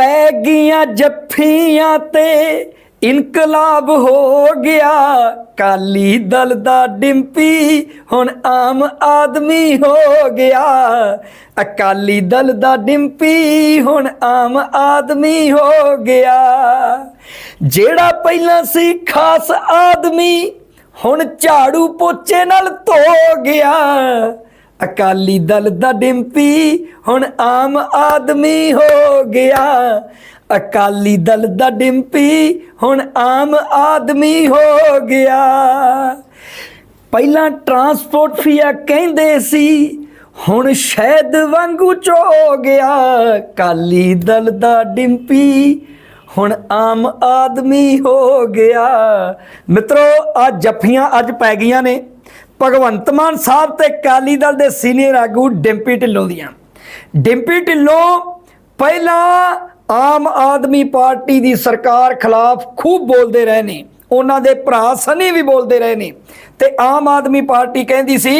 ਪੈ ਗਈਆਂ ਜੱਫੀਆਂ ਤੇ ਇਨਕਲਾਬ ਹੋ ਗਿਆ। ਕਾਲੀ ਦਲ ਦਾ ਡਿੰਪੀ ਹੁਣ ਆਮ ਆਦਮੀ ਹੋ ਗਿਆ। ਅਕਾਲੀ ਦਲ ਦਾ ਡਿੰਪੀ ਹੁਣ ਆਮ ਆਦਮੀ ਹੋ ਗਿਆ। ਜਿਹੜਾ ਪਹਿਲਾਂ ਸੀ ਖਾਸ ਆਦਮੀ ਹੁਣ ਝਾੜੂ ਪੋਚੇ ਨਾਲ ਧੋ ਗਿਆ। ਅਕਾਲੀ ਦਲ ਦਾ ਡਿੰਪੀ, ਹੁਣ ਆਮ ਆਦਮੀ ਹੋ ਗਿਆ। ਅਕਾਲੀ ਦਲ ਦਾ ਡਿੰਪੀ, ਹੁਣ ਆਮ ਆਦਮੀ ਹੋ ਗਿਆ। ਪਹਿਲਾਂ ਟਰਾਂਸਪੋਰਟ ਫੀਆ ਕਹਿੰਦੇ ਸੀ, ਹੁਣ ਸ਼ਾਇਦ ਵਾਂਗੂ ਚੋ ਗਿਆ। ਅਕਾਲੀ ਦਲ ਦਾ ਡਿੰਪੀ, ਹੁਣ ਆਮ ਆਦਮੀ ਹੋ ਗਿਆ। ਮਿੱਤਰੋ ਆ ਜੱਫੀਆਂ ਅੱਜ ਪੈ ਗਈਆਂ ਨੇ। ਭਗਵੰਤ ਮਾਨ ਸਾਹਿਬ ਤੇ ਕਾਲੀ ਦਲ ਦੇ ਸੀਨੀਅਰ ਆਗੂ ਡਿੰਪੀ ਢਿੱਲੋਂ ਦੀਆਂ। ਡਿੰਪੀ ਢਿੱਲੋਂ, ਪਹਿਲਾਂ ਆਮ ਆਦਮੀ ਪਾਰਟੀ ਦੀ ਸਰਕਾਰ ਖਿਲਾਫ ਖੂਬ ਬੋਲਦੇ ਰਹੇ ਨੇ। ਉਹਨਾਂ ਦੇ ਭਰਾ ਸਨੀ ਵੀ ਬੋਲਦੇ ਰਹੇ ਨੇ। ਤੇ ਆਮ ਆਦਮੀ ਪਾਰਟੀ ਕਹਿੰਦੀ ਸੀ,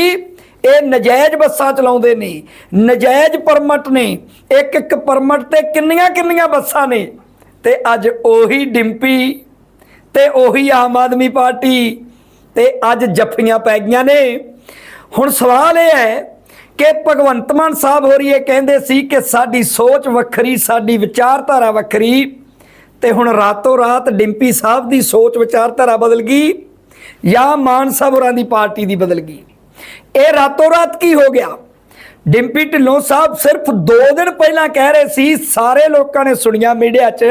ਇਹ ਨਜਾਇਜ਼ ਬੱਸਾਂ ਚਲਾਉਂਦੇ ਨੇ। ਨਜਾਇਜ਼ ਪਰਮਟ ਨੇ। ਇੱਕ ਇੱਕ ਪਰਮਟ ਤੇ ਕਿੰਨੀਆਂ ਕਿੰਨੀਆਂ ਬੱਸਾਂ ਨੇ। ਤੇ ਅੱਜ ਉਹੀ ਡਿੰਪੀ ਤੇ ਉਹੀ ਆਮ ਆਦਮੀ ਪਾਰਟੀ ਤੇ ਅੱਜ ਜੱਫੀਆਂ ਪੈ ਗਈਆਂ ਨੇ। ਹੁਣ ਸਵਾਲ ਇਹ ਹੈ ਕਿ ਭਗਵੰਤ ਮਾਨ ਸਾਹਿਬ ਹੋਰੀ ਇਹ ਕਹਿੰਦੇ ਸੀ ਕਿ ਸਾਡੀ ਸੋਚ ਵੱਖਰੀ, ਸਾਡੀ ਵਿਚਾਰਧਾਰਾ ਵੱਖਰੀ ਤੇ ਹੁਣ ਰਾਤੋਂ ਰਾਤ ਡਿੰਪੀ ਸਾਹਿਬ ਦੀ ਸੋਚ ਵਿਚਾਰਧਾਰਾ ਬਦਲ ਗਈ ਜਾਂ ਮਾਨ ਸਾਹਿਬ ਹੋਰਾਂ ਦੀ ਪਾਰਟੀ ਦੀ ਬਦਲ ਗਈ। ਇਹ ਰਾਤੋਂ ਰਾਤ ਕੀ ਹੋ ਗਿਆ? ਡਿੰਪੀ ਢਿੱਲੋਂ ਸਾਹਿਬ ਸਿਰਫ 2 ਦਿਨ ਪਹਿਲਾਂ ਕਹਿ ਰਹੇ ਸੀ, ਸਾਰੇ ਲੋਕਾਂ ਨੇ ਸੁਣੀਆਂ ਮੀਡੀਆ 'ਚ,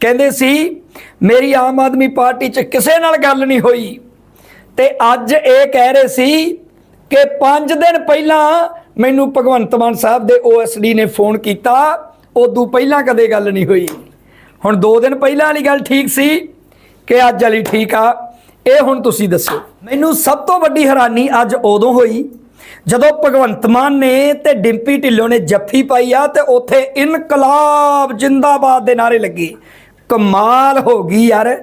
ਕਹਿੰਦੇ ਸੀ, ਮੇਰੀ ਆਮ ਆਦਮੀ ਪਾਰਟੀ 'ਚ ਕਿਸੇ ਨਾਲ ਗੱਲ ਨਹੀਂ ਹੋਈ। ਤੇ ਅੱਜ ਇਹ ਕਹਿ ਰਹੇ ਸੀ ਕਿ 5 ਦਿਨ ਪਹਿਲਾਂ ਮੈਨੂੰ ਭਗਵੰਤ ਮਾਨ ਸਾਹਿਬ ਦੇ ਓਐਸਡੀ ਨੇ ਫੋਨ ਕੀਤਾ, ਉਦੋਂ ਪਹਿਲਾਂ ਕਦੇ ਗੱਲ ਨਹੀਂ ਹੋਈ। ਹੁਣ 2 ਦਿਨ ਪਹਿਲਾਂ ਵਾਲੀ ਗੱਲ ਠੀਕ ਸੀ ਕਿ ਅੱਜ ਵਾਲੀ ਠੀਕ ਆ, ਇਹ ਹੁਣ ਤੁਸੀਂ ਦੱਸੋ। ਮੈਨੂੰ ਸਭ ਤੋਂ ਵੱਡੀ ਹੈਰਾਨੀ ਅੱਜ ਉਦੋਂ ਹੋਈ ਜਦੋਂ ਭਗਵੰਤ ਮਾਨ ਨੇ ਤੇ ਡਿੰਪੀ ਢਿੱਲੋਂ ਨੇ ਜੱਫੀ ਪਾਈ ਆ ਤੇ ਉੱਥੇ ਇਨਕਲਾਬ ਜਿੰਦਾਬਾਦ ਦੇ ਨਾਰੇ ਲੱਗੇ। ਕਮਾਲ ਹੋ ਗਈ ਯਾਰ।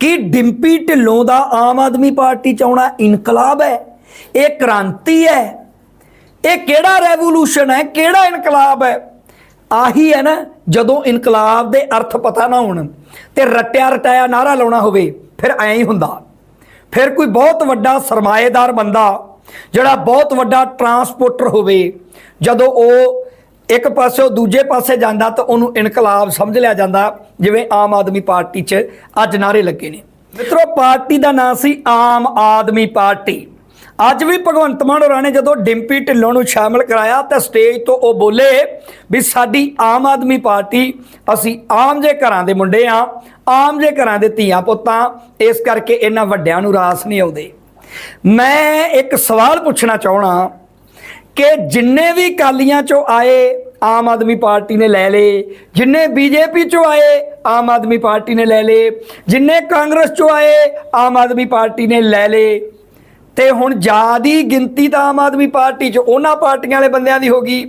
ਕਿ ਡਿੰਪੀ ਢਿੱਲੋਂ ਦਾ ਆਮ ਆਦਮੀ ਪਾਰਟੀ ਚ ਆਉਣਾ ਇਨਕਲਾਬ ਹੈ? ਇਹ ਕ੍ਰਾਂਤੀ ਹੈ? ਇਹ ਕਿਹੜਾ ਰੈਵੋਲੂਸ਼ਨ ਹੈ? ਕਿਹੜਾ ਇਨਕਲਾਬ ਹੈ? ਆਹੀ ਹੈ ਨਾ, ਜਦੋਂ ਇਨਕਲਾਬ ਦੇ ਅਰਥ ਪਤਾ ਨਾ ਹੋਣ ਤੇ ਰਟਿਆ ਰਟਾਇਆ ਨਾਰਾ ਲਾਉਣਾ ਹੋਵੇ, ਫਿਰ ਐਂ ਹੀ ਹੁੰਦਾ। ਫਿਰ ਕੋਈ ਬਹੁਤ ਵੱਡਾ ਸਰਮਾਏਦਾਰ ਬੰਦਾ, ਜਿਹੜਾ ਬਹੁਤ ਵੱਡਾ ਟਰਾਂਸਪੋਰਟਰ ਹੋਵੇ, ਜਦੋਂ ਉਹ ਇੱਕ ਪਾਸੇ ਦੂਜੇ ਪਾਸੇ ਜਾਂਦਾ ਤਾਂ ਉਹਨੂੰ ਇਨਕਲਾਬ ਸਮਝ ਲਿਆ ਜਾਂਦਾ, ਜਿਵੇਂ ਆਮ ਆਦਮੀ ਪਾਰਟੀ 'ਚ ਅੱਜ ਨਾਰੇ ਲੱਗੇ ਨੇ। ਮਿੱਤਰੋ, ਪਾਰਟੀ ਦਾ ਨਾਂ ਸੀ ਆਮ ਆਦਮੀ ਪਾਰਟੀ। ਅੱਜ ਵੀ ਭਗਵੰਤ ਮਾਨ ਹੋਰਾਂ ਨੇ ਜਦੋਂ ਡਿੰਪੀ ਢਿੱਲੋਂ ਨੂੰ ਸ਼ਾਮਲ ਕਰਾਇਆ ਤਾਂ ਸਟੇਜ ਤੋਂ ਉਹ ਬੋਲੇ ਵੀ ਸਾਡੀ ਆਮ ਆਦਮੀ ਪਾਰਟੀ, ਅਸੀਂ ਆਮ ਜੇ ਘਰਾਂ ਦੇ ਮੁੰਡੇ ਆ, ਆਮ ਜੇ ਘਰਾਂ ਦੇ ਧੀਆਂ ਪੁੱਤਾਂ, ਇਸ ਕਰਕੇ ਇਹਨਾਂ ਵੱਡਿਆਂ ਨੂੰ ਰਾਸ ਨਹੀਂ ਆਉਂਦੇ। ਮੈਂ ਇੱਕ ਸਵਾਲ ਪੁੱਛਣਾ ਚਾਹਣਾ ਕਿ ਜਿੰਨੇ ਵੀ ਕਾਲੀਆਂ ਚੋਂ ਆਏ ਆਮ ਆਦਮੀ ਪਾਰਟੀ ਨੇ ਲੈ ਲਏ, ਜਿੰਨੇ ਬੀਜੇਪੀ ਚੋਂ ਆਏ ਆਮ ਆਦਮੀ ਪਾਰਟੀ ਨੇ ਲੈ ਲਏ, ਜਿੰਨੇ ਕਾਂਗਰਸ ਚੋਂ ਆਏ ਆਮ ਆਦਮੀ ਪਾਰਟੀ ਨੇ ਲੈ ਲਏ। ਤੇ ਹੁਣ ਜਿਆਦੀ ਗਿਣਤੀ ਤਾਂ ਆਮ ਆਦਮੀ ਪਾਰਟੀ 'ਚ ਉਹਨਾਂ ਪਾਰਟੀਆਂ ਵਾਲੇ ਬੰਦਿਆਂ ਦੀ ਹੋ ਗਈ।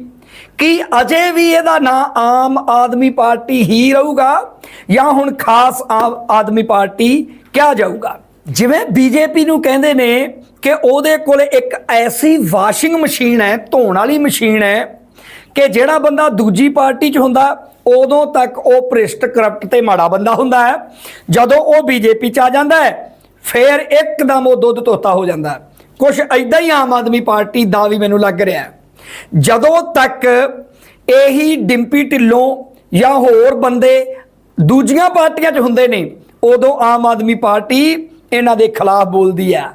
ਕੀ ਅਜੇ ਵੀ ਇਹਦਾ ਨਾਂ ਆਮ ਆਦਮੀ ਪਾਰਟੀ ਹੀ ਰਹੂਗਾ ਜਾਂ ਹੁਣ ਖਾਸ ਆਮ ਆਦਮੀ ਪਾਰਟੀ ਕਿਹਾ ਜਾਊਗਾ? ਜਿਵੇਂ ਬੀਜੇਪੀ ਨੂੰ ਕਹਿੰਦੇ ਨੇ ਕਿ ਉਹਦੇ ਕੋਲ ਇੱਕ ਐਸੀ ਵਾਸ਼ਿੰਗ ਮਸ਼ੀਨ ਹੈ, ਧੋਣ ਵਾਲੀ ਮਸ਼ੀਨ ਹੈ ਕਿ ਜਿਹੜਾ ਬੰਦਾ ਦੂਜੀ ਪਾਰਟੀ 'ਚ ਹੁੰਦਾ, ਉਦੋਂ ਤੱਕ ਉਹ ਭ੍ਰਿਸ਼ਟ ਕਰਪਟ ਤੇ ਮਾੜਾ ਬੰਦਾ ਹੁੰਦਾ ਹੈ। ਜਦੋਂ ਉਹ ਬੀਜੇਪੀ 'ਚ ਆ ਜਾਂਦਾ ਹੈ, ਫੇਰ ਇੱਕਦਮ ਉਹ ਦੁੱਧ ਧੋਤਾ ਹੋ ਜਾਂਦਾ ਹੈ। ਕੁਝ ਐਦਾਂ ਹੀ ਆਮ ਆਦਮੀ ਪਾਰਟੀ ਦਾ ਵੀ ਮੈਨੂੰ ਲੱਗ ਰਿਹਾ ਹੈ। ਜਦੋਂ ਤੱਕ ਇਹੀ ਡਿੰਪੀ ਢਿੱਲੋਂ ਜਾਂ ਹੋਰ ਬੰਦੇ ਦੂਜੀਆਂ ਪਾਰਟੀਆਂ 'ਚ ਹੁੰਦੇ ਨੇ, ਉਦੋਂ ਆਮ ਆਦਮੀ ਪਾਰਟੀ ਇਹਨਾਂ ਦੇ ਖਿਲਾਫ ਬੋਲਦੀ ਆ।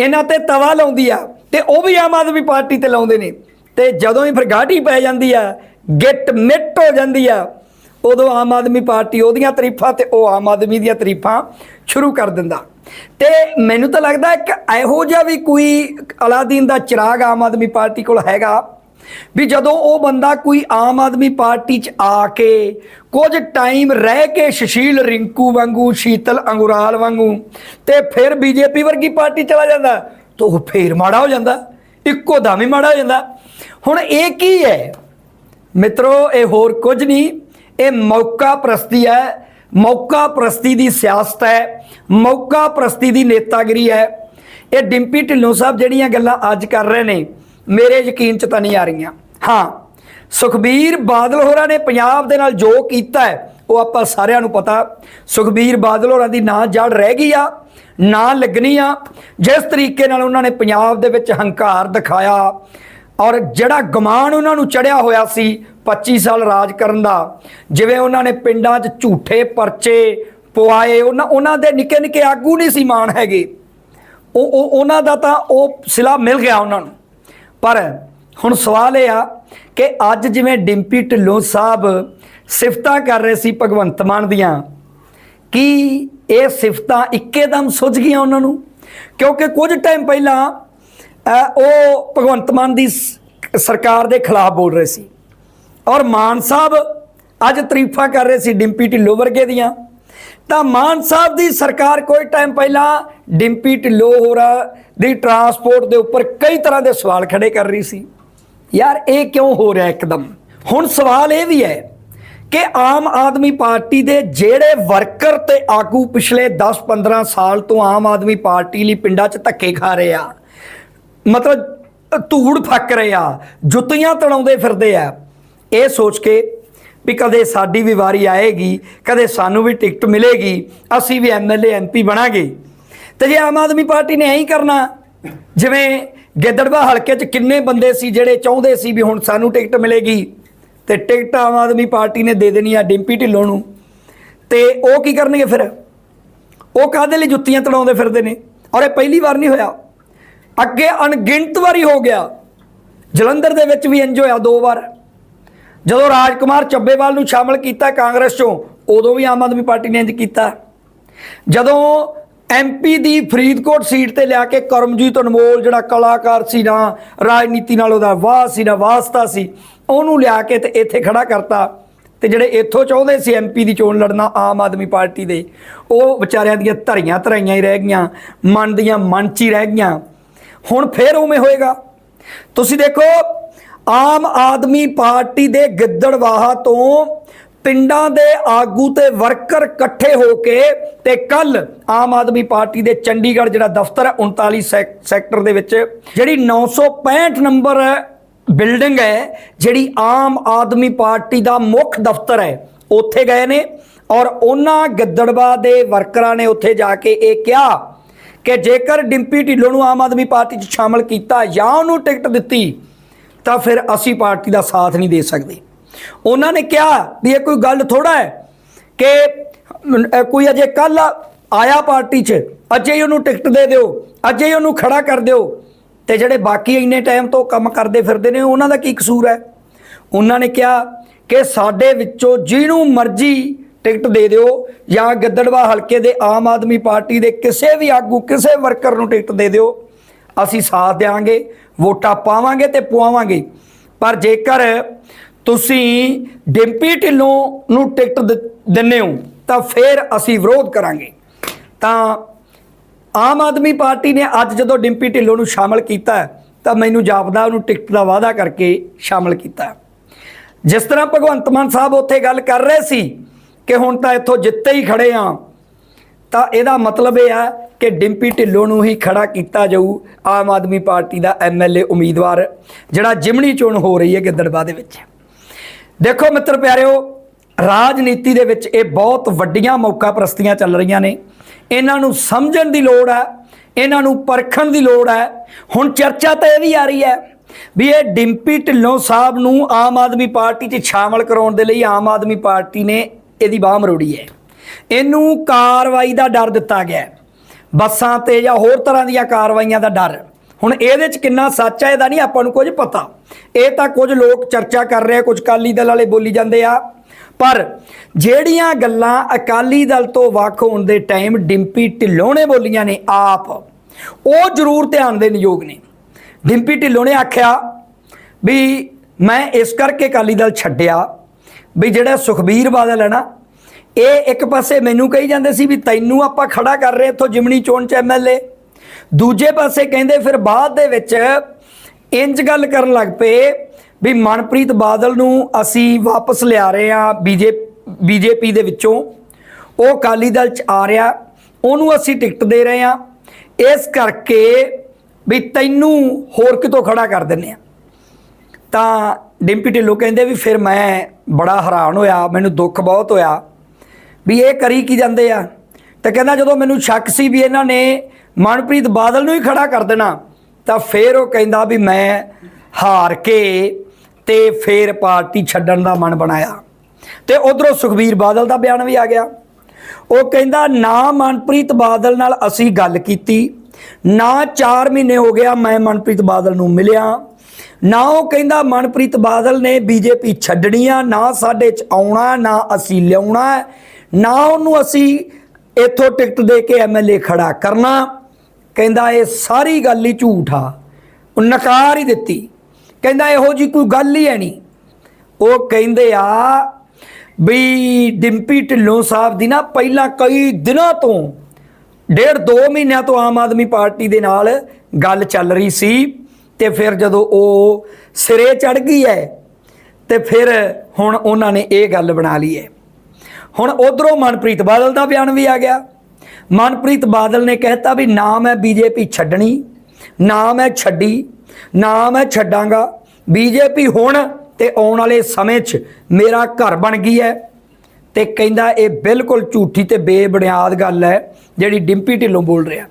ਇਹਨਾਂ ਤੇ ਤਵਾ ਲਾਉਂਦੀ ਆ ਤੇ ਉਹ ਵੀ ਆਮ ਆਦਮੀ ਪਾਰਟੀ ਤੇ ਲਾਉਂਦੇ ਨੇ। ਤੇ ਜਦੋਂ ਹੀ ਫਿਰ ਗਾਢੀ ਪੈ ਜਾਂਦੀ ਆ, ਗਿੱਟ ਮਿੱਟ ਹੋ ਜਾਂਦੀ ਆ, ਉਦੋਂ ਆਮ ਆਦਮੀ ਪਾਰਟੀ ਉਹਦੀਆਂ ਤਾਰੀਫਾਂ ਤੇ ਉਹ ਆਮ ਆਦਮੀ ਦੀਆਂ ਤਾਰੀਫਾਂ ਸ਼ੁਰੂ ਕਰ ਦਿੰਦਾ। ਤੇ ਮੈਨੂੰ ਤਾਂ ਲੱਗਦਾ ਇੱਕ ਇਹੋ ਜਿਹਾ ਵੀ ਕੋਈ ਅਲਾਦੀਨ ਦਾ ਚਿਰਾਗ ਆਮ ਆਦਮੀ ਪਾਰਟੀ ਕੋਲ ਹੈਗਾ। ਵੀ ਜਦੋਂ ਉਹ ਬੰਦਾ ਕੋਈ ਆਮ ਆਦਮੀ ਪਾਰਟੀ 'ਚ ਆ ਕੇ ਕੁਝ ਟਾਈਮ ਰਹਿ ਕੇ ਸੁਸ਼ੀਲ ਰਿੰਕੂ ਵਾਂਗੂ, ਸ਼ੀਤਲ ਅੰਗੁਰਾਲ ਵਾਂਗੂ ਤੇ ਫਿਰ ਬੀਜੇਪੀ ਵਰਗੀ ਪਾਰਟੀ ਚਲਾ ਜਾਂਦਾ, ਤਾਂ ਉਹ ਫੇਰ ਮਾੜਾ ਹੋ ਜਾਂਦਾ, ਇੱਕੋ ਦਮ ਹੀ ਮਾੜਾ ਹੋ ਜਾਂਦਾ। ਹੁਣ ਇਹ ਕੀ ਹੈ? ਮਿੱਤਰੋ, ਇਹ ਹੋਰ ਕੁਝ ਨਹੀਂ, ਇਹ ਮੌਕਾ ਪ੍ਰਸਤੀ ਹੈ, ਮੌਕਾ ਪ੍ਰਸਤੀ ਦੀ ਸਿਆਸਤ ਹੈ, ਮੌਕਾ ਪ੍ਰਸਤੀ ਦੀ ਨੇਤਾਗਰੀ ਹੈ। ਇਹ ਡਿੰਪੀ ਢਿੱਲੋਂ ਸਾਹਿਬ ਜਿਹੜੀਆਂ ਗੱਲਾਂ ਅੱਜ ਕਰ ਰਹੇ ਨੇ ਮੇਰੇ ਯਕੀਨ ਚ ਤਾਂ ਨਹੀਂ ਆ ਰਹੀਆਂ। ਹਾਂ, ਸੁਖਬੀਰ ਬਾਦਲ ਹੋਰਾਂ ਨੇ ਪੰਜਾਬ ਦੇ ਨਾਲ ਜੋ ਕੀਤਾ ਹੈ, ਉਹ ਆਪਾਂ ਸਾਰਿਆਂ ਨੂੰ ਪਤਾ। ਸੁਖਬੀਰ ਬਾਦਲ ਹੋਰਾਂ ਦੀ ਨਾ ਜੜ ਰਹਿ ਗਈ ਆ, ਨਾ ਲੱਗਣੀ ਆ। ਜਿਸ ਤਰੀਕੇ ਨਾਲ ਉਹਨਾਂ ਨੇ ਪੰਜਾਬ ਦੇ ਵਿੱਚ ਹੰਕਾਰ ਦਿਖਾਇਆ ਔਰ ਜਿਹੜਾ ਗਮਾਨ ਉਹਨਾਂ ਨੂੰ ਚੜਿਆ ਹੋਇਆ ਸੀ 25 ਸਾਲ ਰਾਜ ਕਰਨ ਦਾ, ਜਿਵੇਂ ਉਹਨਾਂ ਨੇ ਪਿੰਡਾਂ 'ਚ ਝੂਠੇ ਪਰਚੇ ਪਵਾਏ, ਉਹਨਾਂ ਉਹਨਾਂ ਦੇ ਨਿੱਕੇ ਨਿੱਕੇ ਆਗੂ ਨਹੀਂ ਸੀ ਮਾਨ ਹੈਗੇ। ਉਹ ਉਹ, ਉਹਨਾਂ ਦਾ ਤਾਂ ਉਹ ਸਿਲਾ ਮਿਲ ਗਿਆ ਉਹਨਾਂ ਨੂੰ। ਪਰ ਹੁਣ ਸਵਾਲ ਇਹ ਆ ਕਿ ਅੱਜ ਜਿਵੇਂ ਡਿੰਪੀ ਢਿੱਲੋਂ ਸਾਹਿਬ ਸਿਫਤਾਂ ਕਰ ਰਹੇ ਸੀ ਭਗਵੰਤ ਮਾਨ ਦੀਆਂ, ਕੀ ਇਹ ਸਿਫਤਾਂ ਇੱਕੇਦਮ ਸੁੱਝ ਗਈਆਂ ਉਹਨਾਂ ਨੂੰ? ਕਿਉਂਕਿ ਕੁਝ ਟਾਈਮ ਪਹਿਲਾਂ ਉਹ ਭਗਵੰਤ ਮਾਨ ਦੀ ਸਰਕਾਰ ਦੇ ਖਿਲਾਫ ਬੋਲ ਰਹੇ ਸੀ। ਔਰ ਮਾਨ ਸਾਹਿਬ ਅੱਜ ਤਾਰੀਫਾਂ ਕਰ ਰਹੇ ਸੀ ਡਿੰਪੀ ਢਿੱਲੋਂ ਵਰਗੇ ਦੀਆਂ। ਤਾਂ ਮਾਨ ਸਾਹਿਬ ਦੀ ਸਰਕਾਰ ਕੋਈ ਟਾਈਮ ਪਹਿਲਾਂ ਡਿੰਪੀ ਢਿੱਲੋਂ ਹੋਰਾਂ ਦੀ ਟਰਾਂਸਪੋਰਟ ਦੇ ਉੱਪਰ ਕਈ ਤਰ੍ਹਾਂ ਦੇ ਸਵਾਲ ਖੜੇ ਕਰ ਰਹੀ ਸੀ। ਯਾਰ ਇਹ ਕਿਉਂ ਹੋ ਰਿਹਾ ਇੱਕਦਮ? ਹੁਣ ਸਵਾਲ ਇਹ ਵੀ ਹੈ ਕਿ ਆਮ ਆਦਮੀ ਪਾਰਟੀ ਦੇ ਜਿਹੜੇ ਵਰਕਰ ਤੇ ਆਗੂ ਪਿਛਲੇ 10-15 ਸਾਲ ਤੋਂ ਆਮ ਆਦਮੀ ਪਾਰਟੀ ਲਈ ਪਿੰਡਾਂ 'ਚ ਧੱਕੇ ਖਾ ਰਹੇ ਆ, ਮਤਲਬ ਧੂੜ ਫੱਕ ਰਹੇ ਆ, ਜੁੱਤੀਆਂ ਤੜਾਉਂਦੇ ਫਿਰਦੇ ਆ, ਇਹ ਸੋਚ ਕੇ ਵੀ ਕਦੇ ਸਾਡੀ ਵੀ ਵਾਰੀ ਆਏਗੀ, ਕਦੇ ਸਾਨੂੰ ਵੀ ਟਿਕਟ ਮਿਲੇਗੀ, ਅਸੀਂ ਵੀ ਐਮਐਲਏ ਐਮਪੀ ਬਣਾਂਗੇ। ਤੇ ਜੇ ਆਮ ਆਦਮੀ ਪਾਰਟੀ ਨੇ ਐਂ ਹੀ ਕਰਨਾ, ਜਿਵੇਂ ਗਿੱਦੜਵਾ ਹਲਕੇ 'ਚ ਕਿੰਨੇ ਬੰਦੇ ਸੀ ਜਿਹੜੇ ਚਾਹੁੰਦੇ ਸੀ ਵੀ ਹੁਣ ਸਾਨੂੰ ਟਿਕਟ ਮਿਲੇਗੀ, ਤੇ ਟਿਕਟ ਆਮ ਆਦਮੀ ਪਾਰਟੀ ਨੇ ਦੇ ਦੇਣੀ ਆ ਡਿੰਪੀ ਢਿੱਲੋਂ ਨੂੰ। ਤੇ ਉਹ ਕੀ ਕਰਨਗੇ ਫਿਰ? ਉਹ ਕਾਹਦੇ ਲਈ ਜੁੱਤੀਆਂ ਤੜਾਉਂਦੇ ਫਿਰਦੇ ਨੇ? ਔਰ ਇਹ ਪਹਿਲੀ ਵਾਰ ਨਹੀਂ ਹੋਇਆ। ਅੱਗੇ ਅਣਗਿਣਤ ਵਾਰੀ ਹੋ ਗਿਆ। ਜਲੰਧਰ ਦੇ ਵਿੱਚ ਵੀ ਇੰਜ ਹੋਇਆ ਦੋ ਵਾਰ। ਜਦੋਂ ਰਾਜਕੁਮਾਰ ਚੱਬੇਵਾਲ ਨੂੰ ਸ਼ਾਮਲ ਕੀਤਾ ਕਾਂਗਰਸ ਚੋਂ, ਉਦੋਂ ਵੀ ਆਮ ਆਦਮੀ ਪਾਰਟੀ ਨੇ ਇੰਜ ਕੀਤਾ। ਜਦੋਂ ਐਮਪੀ ਦੀ ਫਰੀਦਕੋਟ ਸੀਟ ਤੇ ਲਿਆ ਕੇ ਕਰਮਜੀਤ ਅਨਮੋਲ ਜਿਹੜਾ ਕਲਾਕਾਰ ਸੀ ਨਾ, ਰਾਜਨੀਤੀ ਨਾਲ ਉਹਦਾ ਵਾਹ ਸੀ ਨਾ, ਵਾਸਤਾ ਸੀ, ਉਹਨੂੰ ਲਿਆ ਕੇ ਤੇ ਇੱਥੇ ਖੜਾ ਕਰਤਾ। ਤੇ ਜਿਹੜੇ ਇੱਥੋਂ ਚਾਹੁੰਦੇ ਸੀ ਐਮਪੀ ਦੀ ਚੋਣ ਲੜਨਾ ਆਮ ਆਦਮੀ ਪਾਰਟੀ ਦੇ, ਉਹ ਵਿਚਾਰਿਆਂ ਦੀਆਂ ਧਰੀਆਂ ਧਰਾਈਆਂ ਹੀ ਰਹਿ ਗਈਆਂ, ਮਨ ਦੀਆਂ ਮਨ 'ਚ ਹੀ ਰਹਿ ਗਈਆਂ। ਹੁਣ ਫੇਰ ਉਵੇਂ ਹੋਏਗਾ। ਤੁਸੀਂ ਦੇਖੋ ਆਮ ਆਦਮੀ ਪਾਰਟੀ ਦੇ ਗਿੱਦੜਵਾਹਾ ਤੋਂ ਪਿੰਡਾਂ ਦੇ ਆਗੂ ਤੇ ਵਰਕਰ ਇਕੱਠੇ ਹੋ ਕੇ ਤੇ ਕੱਲ ਆਮ ਆਦਮੀ ਪਾਰਟੀ ਦੇ ਚੰਡੀਗੜ੍ਹ ਜਿਹੜਾ ਦਫ਼ਤਰ ਹੈ 39 ਸੈਕ- ਸੈਕਟਰ ਦੇ ਵਿੱਚ, ਜਿਹੜੀ 965 ਨੰਬਰ ਬਿਲਡਿੰਗ ਹੈ, ਜਿਹੜੀ ਆਮ ਆਦਮੀ ਪਾਰਟੀ ਦਾ ਮੁੱਖ ਦਫ਼ਤਰ ਹੈ, ਉੱਥੇ ਗਏ ਨੇ ਔਰ ਉਹਨਾਂ ਗਿੱਦੜਵਾ ਦੇ ਵਰਕਰਾਂ ਨੇ ਉੱਥੇ ਜਾ ਕੇ ਇਹ ਕਿਹਾ ਕਿ ਜੇਕਰ ਡਿੰਪੀ ਢਿੱਲੋਂ ਨੂੰ ਆਮ ਆਦਮੀ ਪਾਰਟੀ 'ਚ ਸ਼ਾਮਲ ਕੀਤਾ ਜਾਂ ਉਹਨੂੰ ਟਿਕਟ ਦਿੱਤੀ ਤਾਂ ਫਿਰ ਅਸੀਂ ਪਾਰਟੀ ਦਾ ਸਾਥ ਨਹੀਂ ਦੇ ਸਕਦੇ। ਉਹਨਾਂ ਨੇ ਕਿਹਾ ਵੀ ਇਹ ਕੋਈ ਗੱਲ ਥੋੜਾ ਹੈ ਕਿ ਕੋਈ ਅਜੇ ਕੱਲ ਆਇਆ ਪਾਰਟੀ 'ਚ, ਅਜੇ ਹੀ ਉਹਨੂੰ ਟਿਕਟ ਦੇ ਦਿਓ, ਅਜੇ ਹੀ ਉਹਨੂੰ ਖੜਾ ਕਰ ਦਿਓ। ਤੇ ਜਿਹੜੇ ਬਾਕੀ ਇੰਨੇ ਟਾਈਮ ਤੋਂ ਕੰਮ ਕਰਦੇ ਫਿਰਦੇ ਨੇ, ਉਹਨਾਂ ਦਾ ਕੀ ਕਸੂਰ ਹੈ? ਉਹਨਾਂ ਨੇ ਕਿਹਾ ਕਿ ਸਾਡੇ ਵਿੱਚੋਂ ਜਿਹਨੂੰ ਮਰਜ਼ੀ ਟਿਕਟ ਦੇ ਦਿਓ ਜਾਂ ਗਿੱਦੜਵਾ ਹਲਕੇ ਦੇ ਆਮ ਆਦਮੀ ਪਾਰਟੀ ਦੇ ਕਿਸੇ ਵੀ ਆਗੂ, ਕਿਸੇ ਵਰਕਰ ਨੂੰ ਟਿਕਟ ਦੇ ਦਿਓ। ਅਸੀਂ ਸਾਥ ਦੇਵਾਂਗੇ ਵੋਟਾਂ ਪਾਵਾਂਗੇ ਤੇ ਪਵਾਵਾਂਗੇ ਪਰ ਜੇਕਰ ਤੁਸੀਂ ਡਿੰਪੀ ਢਿੱਲੋਂ ਨੂੰ ਟਿਕਟ ਦ- ਦਿੰਦੇ ਹੋ, ਤਾਂ ਫਿਰ ਅਸੀਂ ਵਿਰੋਧ ਕਰਾਂਗੇ। ਤਾਂ ਆਮ ਆਦਮੀ ਪਾਰਟੀ ਨੇ ਅੱਜ ਜਦੋਂ ਡਿੰਪੀ ਢਿੱਲੋਂ ਨੂੰ ਸ਼ਾਮਲ ਕੀਤਾ, ਤਾਂ ਮੈਨੂੰ ਜਾਪਦਾ ਉਹਨੂੰ ਟਿਕਟ ਦਾ ਵਾਅਦਾ ਕਰਕੇ ਸ਼ਾਮਲ ਕੀਤਾ। ਜਿਸ ਤਰ੍ਹਾਂ ਭਗਵੰਤ ਮਾਨ ਸਾਹਿਬ ਉੱਥੇ ਗੱਲ ਕਰ ਰਹੇ ਸੀ ਕਿ ਹੁਣ ਤਾਂ ਇੱਥੋਂ ਜਿੱਤੇ ਹੀ ਖੜੇ ਆ ਤਾਂ ਇਹਦਾ ਮਤਲਬ ਇਹ ਹੈ ਕਿ ਡਿੰਪੀ ਢਿੱਲੋਂ ਨੂੰ ਹੀ ਖੜਾ ਕੀਤਾ ਜਾਊ ਆਮ ਆਦਮੀ ਪਾਰਟੀ ਦਾ ਐਮਐਲਏ ਉਮੀਦਵਾਰ, ਜਿਹੜਾ ਜਿਮਣੀ ਚੋਣ ਹੋ ਰਹੀ ਹੈ ਗਿੱਦੜਬਾਹ ਦੇ ਵਿੱਚ। ਦੇਖੋ ਮਿੱਤਰ ਪਿਆਰਿਓ, ਰਾਜਨੀਤੀ ਦੇ ਵਿੱਚ ਇਹ ਬਹੁਤ ਵੱਡੀਆਂ ਮੌਕਾ ਪ੍ਰਸਤੀਆਂ ਚੱਲ ਰਹੀਆਂ ਨੇ। ਇਹਨਾਂ ਨੂੰ ਸਮਝਣ ਦੀ ਲੋੜ ਹੈ, ਇਹਨਾਂ ਨੂੰ ਪਰਖਣ ਦੀ ਲੋੜ ਹੈ। ਹੁਣ ਚਰਚਾ ਤਾਂ ਇਹ ਵੀ ਆ ਰਹੀ ਹੈ ਵੀ ਇਹ ਡਿੰਪੀ ਢਿੱਲੋਂ ਸਾਹਿਬ ਨੂੰ ਆਮ ਆਦਮੀ ਪਾਰਟੀ 'ਚ ਸ਼ਾਮਲ ਕਰਾਉਣ ਦੇ ਲਈ ਆਮ ਆਦਮੀ ਪਾਰਟੀ ਨੇ ਇਹਦੀ ਬਾਹ ਮਰੋੜੀ ਹੈ। ਇਹਨੂੰ ਕਾਰਵਾਈ ਦਾ ਡਰ ਦਿੱਤਾ ਗਿਆ ਬੱਸਾਂ ਤੇ ਜਾਂ ਹੋਰ ਤਰ੍ਹਾਂ ਦੀਆਂ ਕਾਰਵਾਈਆਂ ਦਾ ਡਰ। ਹੁਣ ਇਹਦੇ 'ਚ ਕਿੰਨਾ ਸੱਚ ਹੈ ਇਹਦਾ ਨਹੀਂ ਆਪਾਂ ਨੂੰ ਕੁਝ ਪਤਾ। ਇਹ ਤਾਂ ਕੁਝ ਲੋਕ ਚਰਚਾ ਕਰ ਰਹੇ ਆ, ਕੁਝ ਅਕਾਲੀ ਦਲ ਵਾਲੇ ਬੋਲੀ ਜਾਂਦੇ ਆ। ਪਰ ਜਿਹੜੀਆਂ ਗੱਲਾਂ ਅਕਾਲੀ ਦਲ ਤੋਂ ਵੱਖ ਹੋਣ ਦੇ ਟਾਈਮ ਡਿੰਪੀ ਢਿੱਲੋਂ ਨੇ ਬੋਲੀਆਂ ਨੇ ਆਪ, ਉਹ ਜ਼ਰੂਰ ਧਿਆਨ ਦੇਣ ਯੋਗ ਨੇ। ਡਿੰਪੀ ਢਿੱਲੋਂ ਨੇ ਆਖਿਆ ਵੀ ਮੈਂ ਇਸ ਕਰਕੇ ਅਕਾਲੀ ਦਲ ਛੱਡਿਆ ਵੀ ਜਿਹੜਾ ਸੁਖਬੀਰ ਬਾਦਲ ਹੈ ਨਾ ਇਹ ਇੱਕ ਪਾਸੇ ਮੈਨੂੰ ਕਹੀ ਜਾਂਦੇ ਸੀ ਵੀ ਤੈਨੂੰ ਆਪਾਂ ਖੜਾ ਕਰ ਰਹੇ ਇੱਥੋਂ ਜਿਮਣੀ ਚੋਣ ਚ ਐਮਐਲਏ ਦੂਜੇ ਪਾਸੇ ਕਹਿੰਦੇ ਫਿਰ ਬਾਅਦ ਦੇ ਵਿੱਚ ਇੰਜ ਗੱਲ ਕਰਨ ਲੱਗ ਪਏ ਵੀ ਮਨਪ੍ਰੀਤ ਬਾਦਲ ਨੂੰ ਅਸੀਂ ਵਾਪਸ ਲਿਆ ਰਹੇ ਹਾਂ ਬੀਜੇ ਬੀਜੇਪੀ ਦੇ ਵਿੱਚੋਂ। ਉਹ ਅਕਾਲੀ ਦਲ ਚ ਆ ਰਿਹਾ, ਉਹਨੂੰ ਅਸੀਂ ਟਿਕਟ ਦੇ ਰਹੇ ਹਾਂ। ਇਸ ਕਰਕੇ ਵੀ ਤੈਨੂੰ ਹੋਰ ਕਿਤੋਂ ਖੜਾ ਕਰ ਦਿੰਨੇ ਆ ਤਾਂ ਡਿੰਪੀ ਢਿੱਲੋਂ ਕਹਿੰਦੇ ਵੀ ਫਿਰ ਮੈਂ ਬੜਾ ਹੈਰਾਨ ਹੋਇਆ, ਮੈਨੂੰ ਦੁੱਖ ਬਹੁਤ ਹੋਇਆ। ਵੀ ਇਹ ਕਰੀ ਕੀ ਜਾਂਦੇ ਆ? ਤੇ ਕਹਿੰਦਾ ਜਦੋਂ ਮੈਨੂੰ ਸ਼ੱਕ ਸੀ ਵੀ ਇਹਨਾਂ ਨੇ ਮਨਪ੍ਰੀਤ ਬਾਦਲ ਨੂੰ ਹੀ ਖੜਾ ਕਰ ਦੇਣਾ, ਤਾਂ ਫਿਰ ਉਹ ਕਹਿੰਦਾ ਵੀ ਮੈਂ ਹਾਰ ਕੇ ਤੇ ਫਿਰ ਪਾਰਟੀ ਛੱਡਣ ਦਾ ਮਨ ਬਣਾਇਆ। ਤੇ ਉਧਰੋਂ ਸੁਖਬੀਰ ਬਾਦਲ ਦਾ ਬਿਆਨ ਵੀ ਆ ਗਿਆ। ਉਹ ਕਹਿੰਦਾ, ਨਾ ਮਨਪ੍ਰੀਤ ਬਾਦਲ ਨਾਲ ਅਸੀਂ ਗੱਲ ਕੀਤੀ, ਨਾ 4 ਮਹੀਨੇ ਹੋ ਗਿਆ ਮੈਂ ਮਨਪ੍ਰੀਤ ਬਾਦਲ ਨੂੰ ਮਿਲਿਆ। ਨਾ ਉਹ ਕਹਿੰਦਾ ਮਨਪ੍ਰੀਤ ਬਾਦਲ ਨੇ ਬੀਜੇਪੀ ਛੱਡਣੀ ਆ, ਨਾ ਸਾਡੇ ਚ ਆਉਣਾ, ਨਾ ਅਸੀਂ ਲਿਆਉਣਾ ਨਾ ਉਹਨੂੰ ਅਸੀਂ ਇੱਥੋਂ ਟਿਕਟ ਦੇ ਕੇ ਐਮਐਲਏ ਖੜਾ ਕਰਨਾ। ਕਹਿੰਦਾ ਇਹ ਸਾਰੀ ਗੱਲ ਹੀ ਝੂਠ ਆ। ਉਹ ਨਕਾਰ ਹੀ ਦਿੱਤੀ। ਕਹਿੰਦਾ ਇਹੋ ਜੀ ਕੋਈ ਗੱਲ ਹੀ ਹੈ ਨਹੀਂ। ਉਹ ਕਹਿੰਦੇ ਆ ਵੀ ਡਿੰਪੀ ਢਿੱਲੋਂ ਸਾਹਿਬ ਦੀ ਨਾ ਪਹਿਲਾਂ ਕਈ ਦਿਨਾਂ ਤੋਂ, ਡੇਢ ਦੋ ਮਹੀਨਿਆਂ ਤੋਂ ਆਮ ਆਦਮੀ ਪਾਰਟੀ ਦੇ ਨਾਲ ਗੱਲ ਚੱਲ ਰਹੀ ਸੀ ਤੇ ਫਿਰ ਜਦੋਂ ਉਹ ਸਿਰੇ ਚੜ ਗਈ ਹੈ ਤੇ ਫਿਰ ਹੁਣ ਉਹਨਾਂ ਨੇ ਇਹ ਗੱਲ ਬਣਾ ਲਈ ਹੈ। ਹੁਣ ਉਧਰੋਂ ਮਨਪ੍ਰੀਤ ਬਾਦਲ ਦਾ ਬਿਆਨ ਵੀ ਆ ਗਿਆ। ਮਨਪ੍ਰੀਤ ਬਾਦਲ ਨੇ ਕਹਿਤਾ ਵੀ ਨਾ ਮੈਂ ਬੀਜੇਪੀ ਛੱਡਣੀ, ਨਾ ਮੈਂ ਛੱਡੀ, ਨਾ ਮੈਂ ਛੱਡਾਂਗਾ। ਬੀਜੇਪੀ ਹੁਣ ਤੇ ਆਉਣ ਵਾਲੇ ਸਮੇਂ 'ਚ ਮੇਰਾ ਘਰ ਬਣ ਗਈ ਹੈ ਤੇ ਕਹਿੰਦਾ ਇਹ ਬਿਲਕੁਲ ਝੂਠੀ ਤੇ ਬੇਬੁਨਿਆਦ ਗੱਲ ਹੈ ਜਿਹੜੀ ਡਿੰਪੀ ਢਿੱਲੋਂ ਬੋਲ ਰਿਹਾ।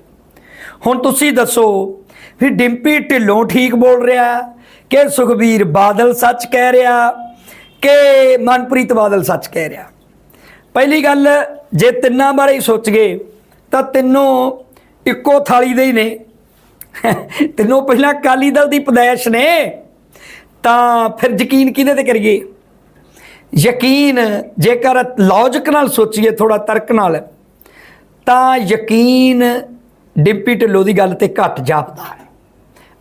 ਹੁਣ ਤੁਸੀਂ ਦੱਸੋ ਵੀ ਡਿੰਪੀ ਢਿੱਲੋਂ ਠੀਕ ਬੋਲ ਰਿਹਾ ਕਿ ਸੁਖਬੀਰ ਬਾਦਲ ਸੱਚ ਕਹਿ ਰਿਹਾ, ਕਿ ਮਨਪ੍ਰੀਤ ਬਾਦਲ ਸੱਚ ਕਹਿ ਰਿਹਾ? ਪਹਿਲੀ ਗੱਲ, ਜੇ ਤਿੰਨਾਂ ਬਾਰੇ ਹੀ ਸੋਚ ਗਏ, ਤਾਂ ਤਿੰਨੋਂ ਇੱਕੋ ਥਾਲੀ ਦੇ ਹੀ ਨੇ। ਤਿੰਨੋਂ ਪਹਿਲਾਂ ਅਕਾਲੀ ਦਲ ਦੀ ਪਦੈਸ਼ ਨੇ। ਤਾਂ ਫਿਰ ਯਕੀਨ ਕਿਹਦੇ ਤੇ ਕਰੀਏ? ਯਕੀਨ ਜੇਕਰ ਲੌਜੀਕ ਨਾਲ ਸੋਚੀਏ ਥੋੜਾ ਤਰਕ ਨਾਲ, ਤਾਂ ਯਕੀਨ ਡਿੰਪੀ ਢਿੱਲੋਂ ਦੀ ਗੱਲ ਤੇ ਘੱਟ ਜਾਪਦਾ ਹੈ।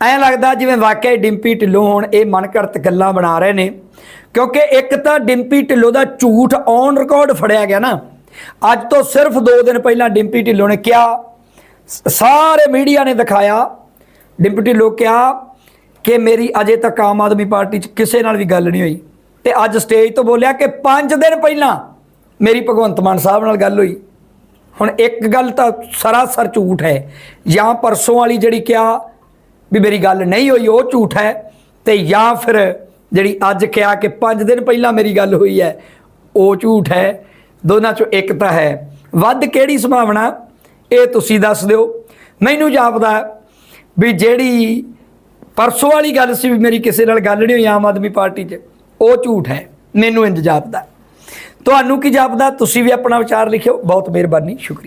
ਐਂ ਲੱਗਦਾ ਜਿਵੇਂ ਵਾਕਿਆ ਡਿੰਪੀ ਢਿੱਲੋਂ ਹੁਣ ਇਹ ਮਨਕਰਤ ਗੱਲਾਂ ਬਣਾ ਰਹੇ ਨੇ। ਕਿਉਂਕਿ ਇੱਕ ਤਾਂ ਡਿੰਪੀ ਢਿੱਲੋਂ ਦਾ ਝੂਠ ਔਨ ਰਿਕਾਰਡ ਫੜਿਆ ਗਿਆ ਨਾ। ਅੱਜ ਤੋਂ ਸਿਰਫ 2 ਦਿਨ ਪਹਿਲਾਂ ਡਿੰਪੀ ਢਿੱਲੋਂ ਨੇ ਕਿਹਾ ਸਾਰੇ ਮੀਡੀਆ ਨੇ ਦਿਖਾਇਆ। ਡਿੰਪੀ ਢਿੱਲੋਂ ਕਿਹਾ ਕਿ ਮੇਰੀ ਅਜੇ ਤੱਕ ਆਮ ਆਦਮੀ ਪਾਰਟੀ 'ਚ ਕਿਸੇ ਨਾਲ ਵੀ ਗੱਲ ਨਹੀਂ ਹੋਈ। ਤੇ ਅੱਜ ਸਟੇਜ ਤੋਂ ਬੋਲਿਆ ਕਿ 5 ਦਿਨ ਪਹਿਲਾਂ ਮੇਰੀ ਭਗਵੰਤ ਮਾਨ ਸਾਹਿਬ ਨਾਲ ਗੱਲ ਹੋਈ। ਹੁਣ ਇੱਕ ਗੱਲ ਤਾਂ ਸਰਾਸਰ ਝੂਠ ਹੈ। ਜਾਂ ਪਰਸੋਂ ਵਾਲੀ ਜਿਹੜੀ ਕਿਹਾ ਵੀ ਮੇਰੀ ਗੱਲ ਨਹੀਂ ਹੋਈ, ਉਹ ਝੂਠ ਹੈ। ਤੇ ਜਾਂ ਫਿਰ ਜਿਹੜੀ ਅੱਜ ਕਿਹਾ ਕਿ 5 ਦਿਨ ਪਹਿਲਾਂ ਮੇਰੀ ਗੱਲ ਹੋਈ ਹੈ, ਉਹ ਝੂਠ ਹੈ, ਦੋਨਾਂ ਚੋਂ ਇੱਕ ਤਾਂ ਹੈ। ਵੱਧ ਕਿਹੜੀ ਸੰਭਾਵਨਾ? ਇਹ ਤੁਸੀਂ ਦੱਸ ਦਿਓ। ਮੈਨੂੰ ਜਾਪਦਾ ਵੀ ਜਿਹੜੀ ਪਰਸੋਂ ਵਾਲੀ ਗੱਲ ਸੀ ਵੀ ਮੇਰੀ ਕਿਸੇ ਨਾਲ ਗੱਲ ਨਹੀਂ ਹੋਈ ਆਮ ਆਦਮੀ ਪਾਰਟੀ 'ਚ, ਉਹ ਝੂਠ ਹੈ। ਮੈਨੂੰ ਇੰਜ ਜਾਪਦਾ। ਤੁਹਾਨੂੰ ਕੀ ਜਾਪਦਾ? ਤੁਸੀਂ ਵੀ ਆਪਣਾ ਵਿਚਾਰ ਲਿਖਿਓ। ਬਹੁਤ ਮਿਹਰਬਾਨੀ। ਸ਼ੁਕਰੀਆ।